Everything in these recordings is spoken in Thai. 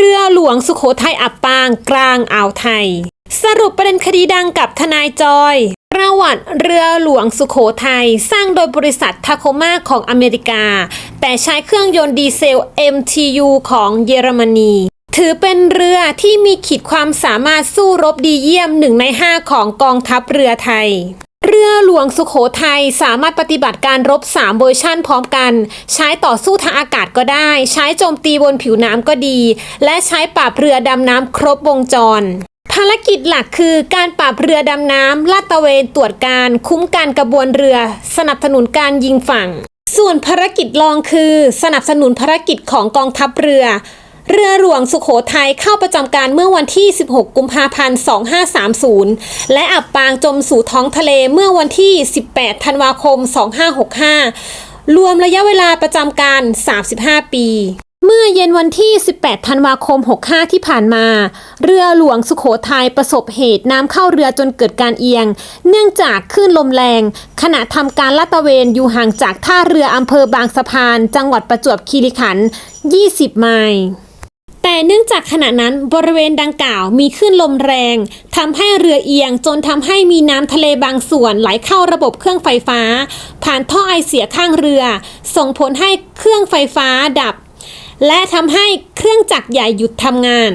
เรือหลวงสุโขทัยอับปางกลางอ่าวไทย สรุปประเด็นคดีดังกับทนายจอยประวัติเรือหลวงสุโขทัยสร้างโดยบริษัททาโคมาของอเมริกา แต่ใช้เครื่องยนต์ดีเซล MTU ของเยอรมนี ถือเป็นเรือที่มีขีดความสามารถสู้รบดีเยี่ยมหนึ่งในห้าของกองทัพเรือไทย รือหลวงสุโขทัยสามารถปฏิบัติการรบ 3 เวอร์ชั่นพร้อมกัน ใช้ต่อสู้ทางอากาศก็ได้ ใช้โจมตีบนผิวน้ำก็ดี และใช้ปราบเรือดำน้ำครบวงจรภารกิจหลักคือการปราบเรือดำน้ำลาดตระเวนตรวจการ คุ้มกันกระบวนเรือ สนับสนุนการยิงฝั่ง ส่วนภารกิจรองคือ สนับสนุนภารกิจของกองทัพเรือ เรือหลวงสุขโขทัยเข้าประจำการเมื่อวันที่ 16 กุมภาพันธ์ 2530 และอับปางจมสู่ท้องทะเลเมื่อวันที่ 18 ธันวาคม 2565 รวมระยะเวลาประจำการ 35 ปีเมื่อเย็นวันที่ 18 ธันวาคม 65 ที่ผ่านมา เรือหลวงสุโขทัยประสบเหตุน้ำเข้าเรือจนเกิดการเอียง เนื่องจากคลื่นลมแรง ขณะทำการลาดตระเวนอยู่ห่างจากท่าเรืออำเภอบางสะพาน จังหวัดประจวบคีรีขันธ์ 20 ไมล์ เนื่องจากขณะนั้นบริเวณดังกล่าวมีคลื่นลมแรงทำให้เรือเอียงจนทำให้มีน้ำทะเลบางส่วนไหลเข้าระบบเครื่องไฟฟ้า ผ่านท่อไอเสียข้างเรือ ส่งผลให้เครื่องไฟฟ้าดับ และทำให้เครื่องจักรใหญ่หยุดทำงาน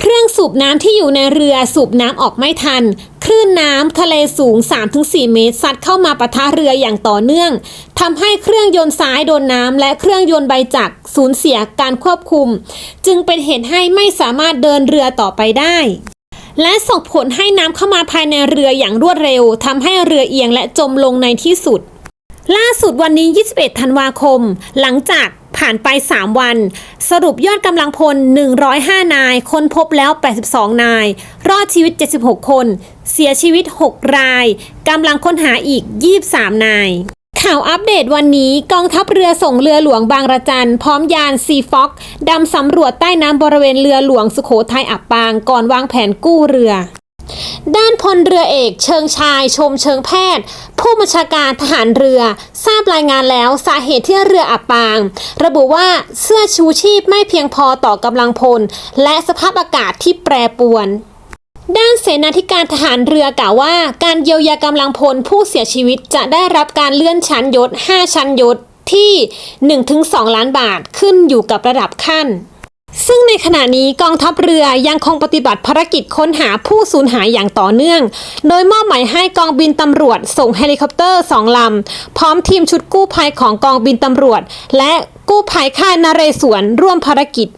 เครื่องสูบน้ำที่อยู่ในเรือสูบน้ำออกไม่ทัน คลื่นน้ำทะเลสูง 3-4 เมตรซัดเข้ามาปะทะเรืออย่างต่อเนื่องทำให้เครื่องยนต์ซ้ายโดนน้ำและเครื่องยนต์ใบจักรสูญเสียการควบคุม จึงเป็นเหตุให้ไม่สามารถเดินเรือต่อไปได้ และส่งผลให้น้ำเข้ามาภายในเรืออย่างรวดเร็วทำให้เรือเอียงและจมลงในที่สุด ล่าสุดวันนี้ 21 ธันวาคม หลังจาก ผ่านไป 3 วัน สรุปยอดกำลังพล 105 นาย ค้นพบแล้ว 82 นาย รอดชีวิต 76 คน เสียชีวิต 6 รายกำลังค้นหาอีก 23 นายข่าวอัปเดตวันนี้กองทัพเรือส่งเรือหลวงบางระจันพร้อมยานซีฟ็อกดำสำรวจใต้น้ำบริเวณเรือหลวงสุโขทัยอับปางก่อนวางแผนกู้เรือ ด้านพลเรือเอกเชิงชายชมเชิงแพทย์ ผู้บัญชาการทหารเรือ ทราบรายงานแล้วสาเหตุที่เรืออับปาง ระบุว่าเสื้อชูชีพไม่เพียงพอต่อกำลังพล และสภาพอากาศที่แปรปรวนด้านเสนาธิการทหารเรือกล่าวว่า การเยียวยากำลังพลผู้เสียชีวิตจะได้รับการเลื่อนชั้นยศ 5 ชั้นยศที่ 1-2 ล้านบาทขึ้นอยู่กับระดับขั้น ซึ่งในขณะนี้กองทัพเรือยังคงปฏิบัติภารกิจค้นหาผู้สูญหายอย่างต่อเนื่อง โดยมอบหมายให้กองบินตำรวจส่งเฮลิคอปเตอร์สองลำ พร้อมทีมชุดกู้ภัยของกองบินตำรวจ และกู้ภัยค่ายนาเรศวรร่วมภารกิจ